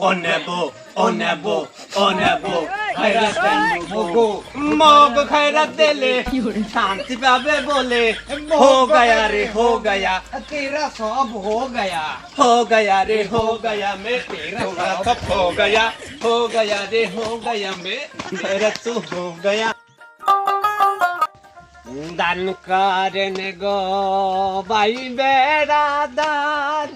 O nebo, o nebo, o nebo মগ খৈরত দিলে শান্তি পাবে বলে হো গয়া রে হো গয়া তেরা সব হো গয়া হো গয়া রে হো গয়া মে তেরা সব হো গয়া হো গয়া রে হো গয়া মে খৈরত হো গয়া দান কারণ গো বাই বেড়া দান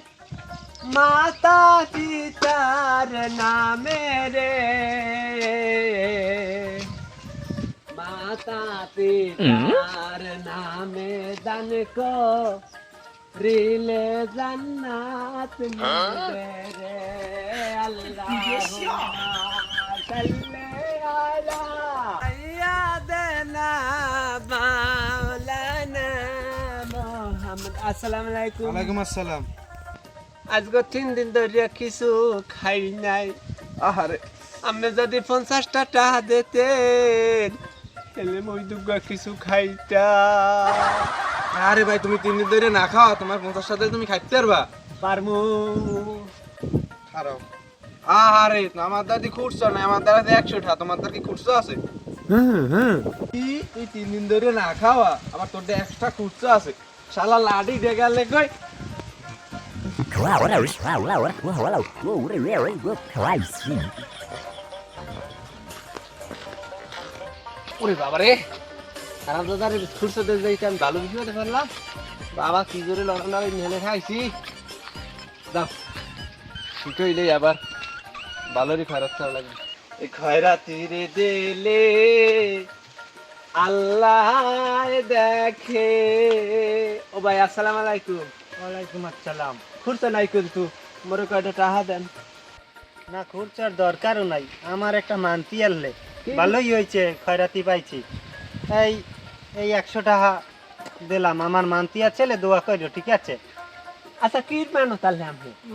মাতা পিতার নামে রে মাতা পিতার নামে দান কো রিলে জান্নাত মিলবে রে আল্লাহ সাইয়্যিদিনা মাওলানা মুহাম্মদ আসসালামু আলাইকুম ওয়ালাইকুম আসসালাম আজকে তিন দিন ধরে কিছু খাই নাই। আহারে আমি যদি পঞ্চাশটা টাকা দিতেন তাহলে মই দুগা কিছু খাইতা আরে ভাই তুমি তিন দিন ধরে না খাওয়া তোমার পঞ্চাশ সাথে তুমি খাইতে পারবা। পারমু। খারাপ। আহারে আমার দাদি খুঁড়ছো না? আমার দাদা একশো টা তোমার দাদি খুঁড়ছো আছে? কি? তুই তিন দিন ধরে না খাওয়া আমার তোর এক্সট্রা খুঁড়ছো আছে? শালা লাডি দে গেলে কই ওরে বাবা রে খারাপ দাদারে খুরসো দে যাইতে আমি ভালো বুঝতে পারলাম। বাবা, কি করে লড়নারে নেলে খাইছি। দাও ঠিক হইলে আবার ভালোরই খয়রাত করা লাগবে। এই খয়রাতি রে দিলে আল্লাহ দেখে। ও ভাই, আসসালামু আলাইকুম। ওয়ালাইকুম আসসালাম। খুরসো নাই কিন্তু মোরে কয়টা টাকা দেন। না খরচার দরকারও নাই। আমার একটা মানতি আনলে। ভালোই হয়েছে খয়রাতি পাইছি। এই এই একশো টাকা দিলাম। আমার মানতি আছে দোয়া ঠিক আছে? আচ্ছা কি মানো তাহলে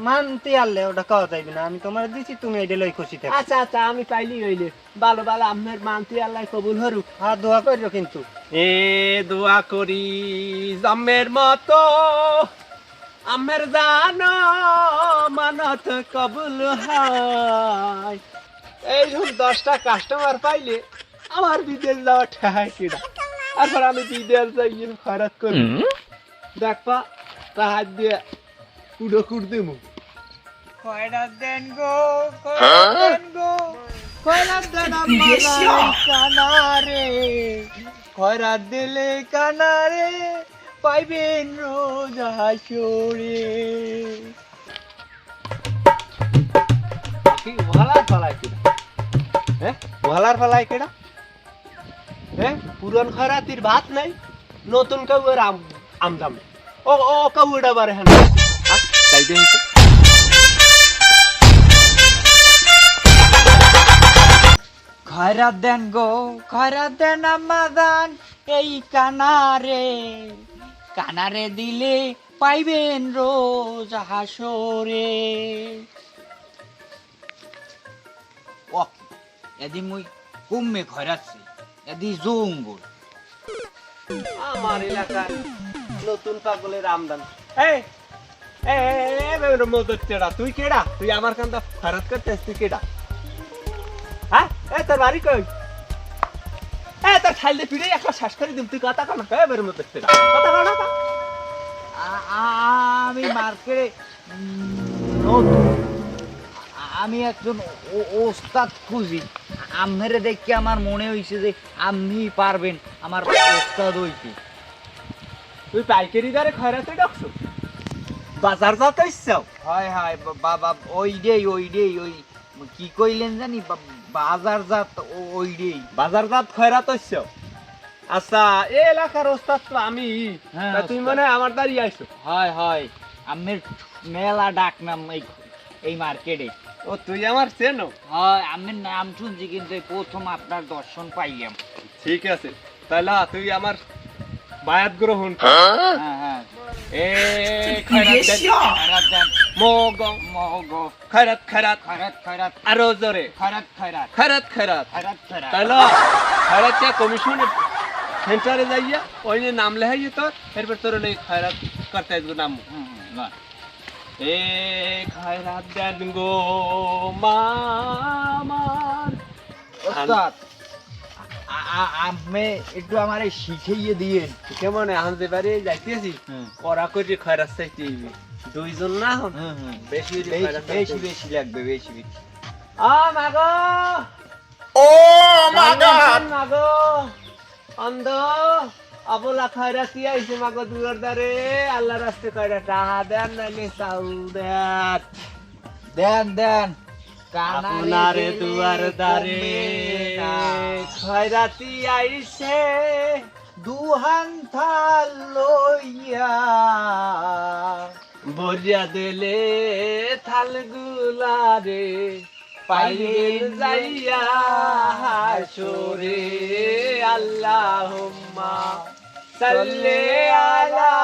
মানতি আনলে ওটা খাওয়া যাইবে না। আমি তোমার দিছি তুমি এইটা লই খুশি থাকো। আচ্ছা আচ্ছা আমি পাইলি হইলে। ভালো ভালো আপনার মানতি আল্লাহ কবুল হরুক আর দোয়া করিও কিন্তু। এ দোয়া করি জমের মতো। আমের জানো মানত কবুল হয় এই ধরুন দশটা কাস্টমার পাইলে আমার বিদেশ যাওয়া ঠেহাই কিনা। তারপর আমি বিদেশ যাই খরচ করি। দেখবা তাহার দিয়ে কুড়ো কুড় দিমু। কয়টা দেন গো দেন গো কয়টা দেন আমার কানারে। খয়রাত দিলে কানারে পাইবেন রোজ হাসরে কি ওহালার ফলাই কিনা হ্যাঁ? ওহালার ফলাই কিনা হ্যাঁ? পুরন খরাতির ভাত নাই, নতুন কাউয়ের আম, আমদাম ও ও কাউটা বারে হ্যাঁ তাই দেন তো। খয়রাত দেন গো, খয়রাত দেন আমাদান এই কানারে। কানারে দিলে পাইবেন রোজ হাসরে। ও এদি মুই কুম্মে খয়রাচ্ছি এদি জঙ্গল আমার এলাকার নতুন পাগলের আমদান। এই তুই কেডা? তুই আমার কান্দা খরচ করতে তুই কেডা? হ্যাঁ? এ তোর বাড়ি কই? এ তোর খাইলে পিড়ে একটা শ্বাস করে দিম তুই কথা কন। কে বের কেডা? কথা কন আমি মার্কেটে নতুন। আমি একজন ওস্তাদ খুঁজি। আমেরে দেখে আমার মনে হয়েছে যে আপনি পারবেন আমার ওস্তাদ হইতে। তুই পাইকারি দরে খয়রাতে ডাকছো বাজার যাতে ইচ্ছাও হয় হয় বাবা ওই ডেই ওই ডেই ওই কি কইলেন জানি বাজার জাত ওই ডেই বাজার জাত খয়রাত ইচ্ছাও আচ্ছা এই এলাকার ওস্তাদ তো আমি। তুমি তা তুই ওস্তাদ। মনে হয় আমার দাঁড়িয়ে আইছো? হয় হয়। আমের মেলা ডাক নাম এই এই মার্কেটে ও তুই আমার চেনো? হয় আমের নাম শুনছি কিন্তু প্রথম আপনার দর্শন পাইলাম। ঠিক আছে। তাহলে তুই আমার বায়াত গ্রহণ কর। হ্যাঁ? হ্যাঁ এ মগ। মহগ খয়রাত খয়রাত খয়রাত খয়রাত আরও জোরে। খয়রাত খয়রাত খয়রাত খয়রাত খয়রাত খয়রাত তাহলে খয়রাত কমিশন সেন্টারে যাইয়া ওই যে নাম লেহাইয়ে তোর এরপর তোর ওই খয়রাত করতে আসব নাম। এ খয়রাত দেন গো মামার ওস্তাদ আ- আ- আপনি একটু আমারে শিখিয়ে দিয়েন কেমন আনতে পারি যাইতেছি করা করে খয়রাত চাইতে। দুইজন না হন বেশি বেশি বেশি লাগবে বেশি বেশি আ মাগো ও মাই গড মাগো অন্ধ আবলা খয়রাতি আইছে মাগো দুয়ার দারে আল্লাহ রাস্তে কয়টা টাহা দেন নাইলে চাউল দেন। দেন দেন। আপনারে দুয়ার দারে খয়রাতি আইছে? দুহান থাল লইয়া। বরিয়া দিলে থাল গুলারে। পাইলেন যাইয়া হাসরে আল্লাহুম্মা সাল্লি আলা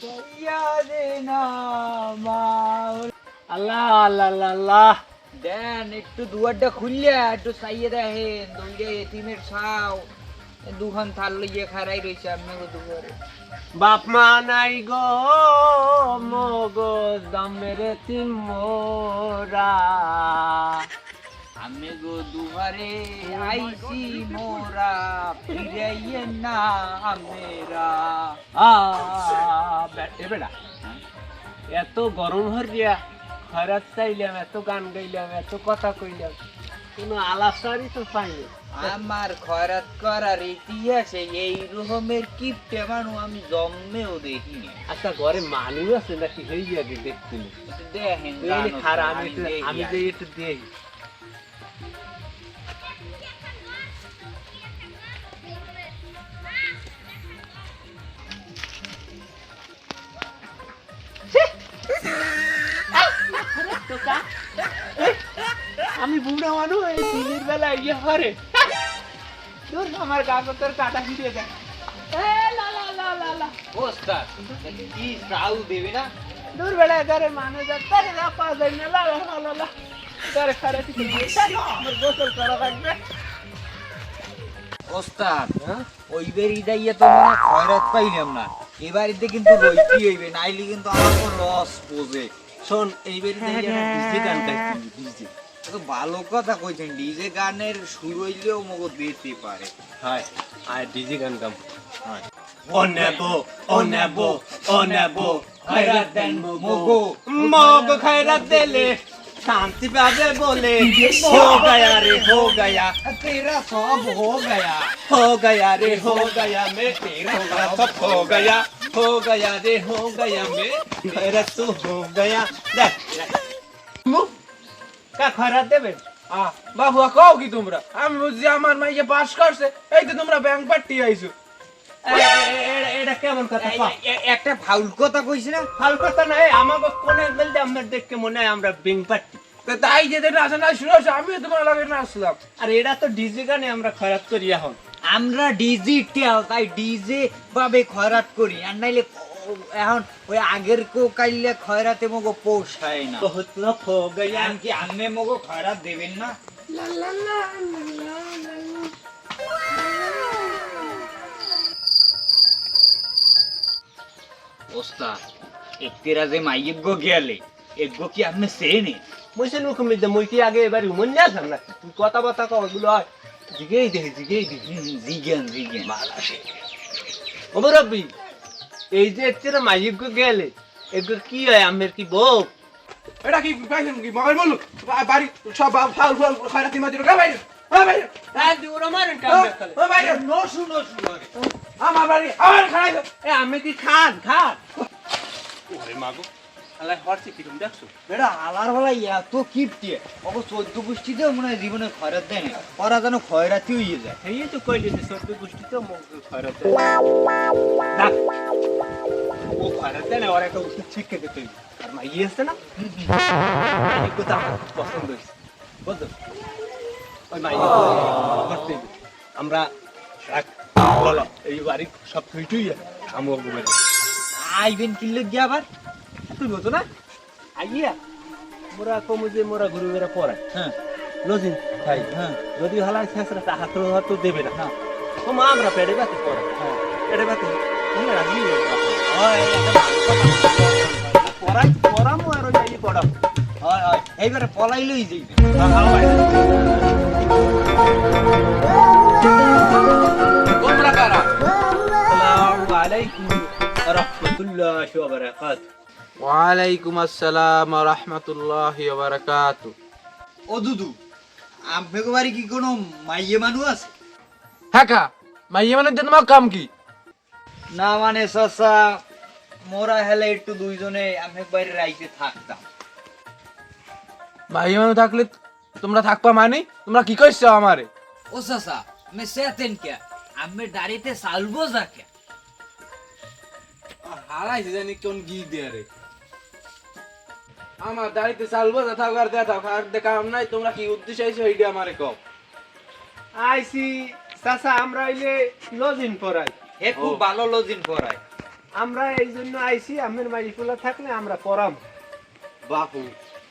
সাইয়্যিদিনা আল্লাহ আল্লাহ আল্লাহ, আল্লাহ। দেন একটু দুয়ারটা খুললে একটু চাইয়ে দেখেন দুইটা এতিমের ছাও দুখান থাল লইয়া খারাই রয়েছে আপনাকে দুয়ারে বাপ মা নাই গো, মগো দমের তিমোরা। আমি গো দুয়ারে আইছি মোরা, ফিরাইয়ে না আমেরা। আ বেটে, এত গরম হরিয়া খরাত চাইলাম, এত গান গাইলাম, এত কথা কইলাম, কোনো আলাসারই তো পাইনি। আমার খয়রাত করার ইতিহাসে এই রকমের কিপটে মানুষ আমি জন্মেও দেখিনি। আচ্ছা ঘরে মানুষ আছে নাকি? হয়ে যাবে দেখছি দেখেন আমি যে একটু দেই। আমি বুড়া মানুষ এই দিনের বেলা ইয়ে হরে আমার কাগজের কাটা ফিরে দেয় ওস্তাদ কি চাউ দেবে না? দূর বেলা এদারে মানুষ তারে না পাওয়া যায় না লা লা লা লা। লা তারে খারে থেকে আমার গোসল করা লাগবে। ওস্তাদ হ্যাঁ? ওই বেরি দাইয়া তো মনে খয়রাত পাইলাম না। এবারিতে কিন্তু রইতি হইবে নাইলে কিন্তু আমার লস বোঝে। শোন এই বেরি গান গাইছি ডিজে তো ভালো কথা কইছেন ডিজে গানের সুর হইলেও মগো দিতে পারে হয় আর ডিজে গান গাম ও নেব ও নেব ও নেব খয়রাত দেন মগো মগো খয়রাত দিলে শান্তি পাবে বলে हो गया रे हो गया তেরা সব হো গয়া हो गया रे हो गया मैं तेरा सब हो गया हो गया रे हो गया मैं मेरा तू हो गया কও কি তোমরা? আমি বুঝছি আমার পাস করছে এই তো তোমরা ব্যাংক আইছো। একটা কথা না? কথা নাই আমাকে কোনে আমরা দেখতে মনে হয় আমরা ব্যাংক তাই যেতে আসে না শুনো আমিও তোমার লাগে না আসলাম। আর এটা তো ডিজি গানে আমরা খয়রাত করি এখন। আমরা ডিজিটাল তাই ডিজে ভাবে খরাত করি আর নাইলে এখন ওই আগের কো কাইলে খয়রাতে মগো পোষায় না। বহুত লোক হো গয়া। কি আমনে মগো খয়রা দেবেন না? ওস্তাদ একটিরা যে মাইয়ের গো গেলে এক কি আপনি সেনে মইসে নুকুম লিদে মই কি আগে এবার উমন না থাম না? তুই কথা কথা কও গুলো আয় জিগেই দে জিগেই দে। জিগেন জিগেন। ভালো আছে ও রব্বি এই যে এর মাইক গেলে এগুলো কি হয় আমের কি বউ এটা কি পাইছেন কি মগের বলু বাড়ি সব ফাল ফাল খয়রাতি মাঝে ঢোকা বাইরে ও বাইরে। রাত দি ওরা মারেন কাম দেখালে ও বাইরে। নশু নশু আমার বাড়ি আমার খাই। এ আমি কি খান খান ওরে মাগো আল্লাহ হরছে কি দেখছ? বেটা আলার বেলা এত কিপটে চোদ্দ মনে হয় জীবনে খয়রাত দেয় না ওরা যেন খয়রাতি হয়ে যায়। এই তো কইলে যে সত্য গোষ্ঠী তো মুখ খরচ ও খরচ দেয় না ওর একটা ওষুধ ছিটকে দিতে হইবে। আর মাই আছে না? কথা পছন্দ হয়েছে। ওই করতে আমরা এই বাড়ি সব তুই তুই আমো গোবে আইবেন কিনলে গিয়ে আবার? তুই বলতো না? আইয়া মোরা কমু যে মোরা গুরু মেরা পড়ায়। হ্যাঁ। লজিন ভাই হ্যাঁ। যদি হালার শেষরা তা হাত হাত দেবে না। না ও মা আমরা পেড়ে বাতি পড়া পেড়ে বাতি হ্যাঁ রাজি। পড়াই পড়ামো ওই মাইয়ে পড়াও। হয় হয়। এইবারে পলাইলই যাইবে তোমরা কারা? আসসালামু আলাইকুম রাহমাতুল্লাহি ওয়া বারাকাতুহু। ওয়ালাইকুম আসসালাম রহমতুল্লাহ বারাকাত। ও দুদু আপনাকে বাড়ি কি কোনো মাইয়ে মানুষ আছে? হ্যাঁ কা মাইয়া মানে তোমার কাম কি? না মানে সসা মোরা হেলে একটু দুইজনে আমি বাইরে রাইতে থাকতাম। মাইয়া মানে থাকলে তোমরা থাকবা মানে? তোমরা কি কইছো আমারে? ও সসা মে সেতেন কে আমি দাড়িতে সালবো যাকে হারাইছে জানি কোন গি দিয়ে রে আমার দাড়িতে চালবো যা থাক আর দেখা আর দেখা নাই তোমরা কি উদ্দেশ্য আইছো এইটা আমারে কও? আইসি চাচা আমরা হইলে লজিন পড়াই। হে খুব ভালো লজিন পড়ায়। আমরা এই জন্য আইসি আমের মাইফুলা থাকলে আমরা পড়াম। বাপু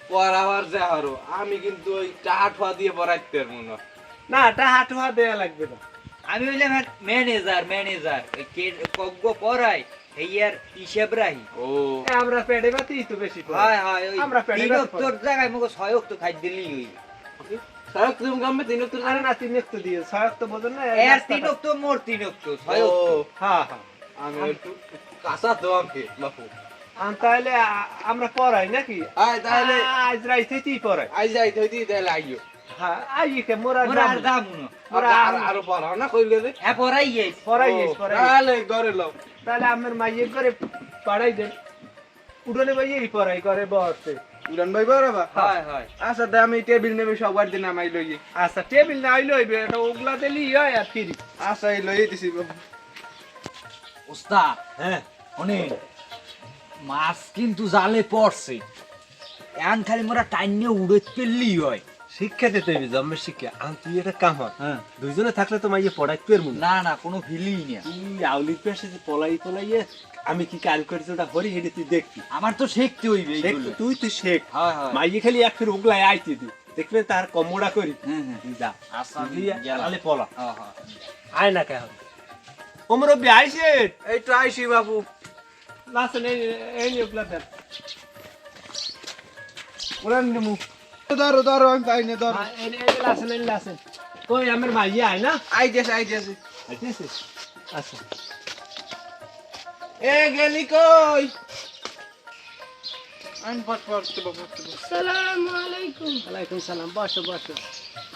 পড়াবার যা হারো আমি কিন্তু ওই টাহা ঠোয়া দিয়ে পড়াইতে পারব না। না এটা হাটুয়া দেয়া লাগবে না। আমি হইলাম ম্যানেজার ম্যানেজার কে কগ্গ পড়াই এইয়ার হিসাব রাহি ও। এ, আমরা পেটে বাতি তো বেশি পড়াই। হয় হয় ওই আমরা পেটে তিন ব্যথা অক্টোর জায়গায় মগো ছয় অক্টো খাই দিলেই হই সারাক তুমি গামে তিন উত্তর আরে না তিন একটু দিয়ে। ছয় তো বোঝেন না এর তিন অক্টো মোর তিন অক্টো ছয় হ্যাঁ হ্যাঁ। আমি একটু কাঁচা তো আমাকে বাপু। তাহলে আমরা পড়াই নাকি? তাহলে আজ পড়াই। আই যাই তাহলে আইও। তাহলে আমার মাইয়ে করে পাড়াই দেন। উঠোনে মাইয়ে পড়াই করে বসে। উড়ান ভাই বরাবা হয়। হয় আচ্ছা আমি টেবিল নেবে সবার দিন আমাই লই আচ্ছা টেবিল না হইলে হইবে এটা ওগুলা দিলি হয় আর ফিরি। আচ্ছা এই লই দিছি বাপু ওস্তাদ হ্যাঁ অনেক। মাছ কিন্তু জালে পড়ছে। এখন খালি মোরা টাইম নিয়ে উড়ে পেললি হয়। শিক্ষা দিতে হইবে জন্মের শিক্ষা আম তুই এটা কাম হয় হ্যাঁ দুইজনে থাকলে তো মাইয়ে পড়াই পারব না না না কোনো ফিলিং না তুই আউলির পেশে যে পলাই পলাইয়ে আমি কি কাল করেছি ওটা হরি হেঁটে তুই দেখবি আমার তো শিখতে হইবে তুই তুই শেখ হয় হয় মাইয়ে খালি এক ফির ওগুলাই আইতে দি দেখবে তার কমোড়া করি হ্যাঁ হ্যাঁ যা আচ্ছা। তাহলে পলা হ্যাঁ, হ্যাঁ। আয় না কে হবে ওমরব্বি আইছে এই তো আইছি বাপু লাসেন এই এই নিয়ে দেন উড়ান নিমু ধরো ধরো আমি পাই না ধরো। কই আমার মাইয়ে আয় না? আই গেছে আই গেছে। আচ্ছা। এ গেলি কই? আইন পট পট তো বাপু ওয়ালাইকুম সালাম বসো বসো।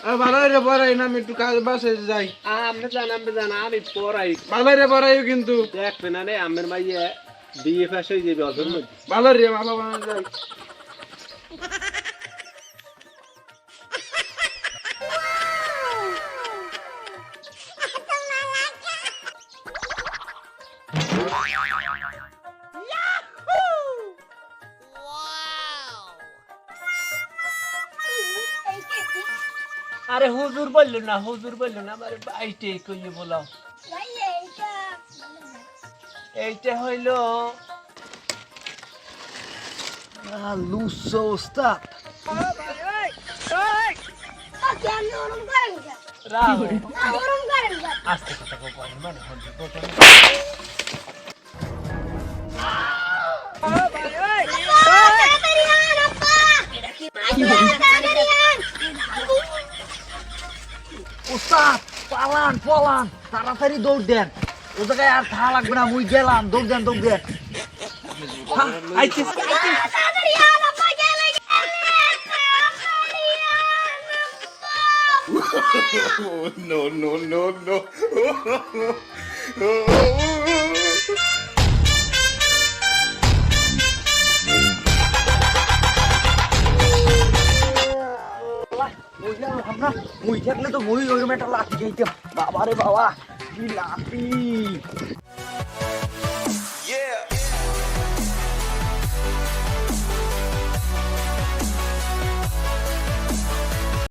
আর ভালো না আমি একটু কাজ বাসে যাই। আমরা জান আমরা জান আমি পড়াই। ভালো রে কিন্তু। দেখবে না রে আমের মাইয়ে বিয়ে পাশ হয়ে যাবে ভালো রে ভালো যাই। আরে হুজুর বলল না হুজুর বলল না আমার বাইটে কইয়ে বলাও এইটা হইল লুসো ওস্তাদ। করেন? আস্তে কথা বল মানে পালান পলান তাড়াতাড়ি দৌড় দেন ও জায়গায় আর থাকা লাগবে না মুই গেলাম দৌড় দেন দৌড় দেন আব্বা! no, no, no, no. গেলাম না মই থাকলে তো মই ওইরকম একটা লাঠি খাইতাম বাবা রে বাবা, কি লাঠি!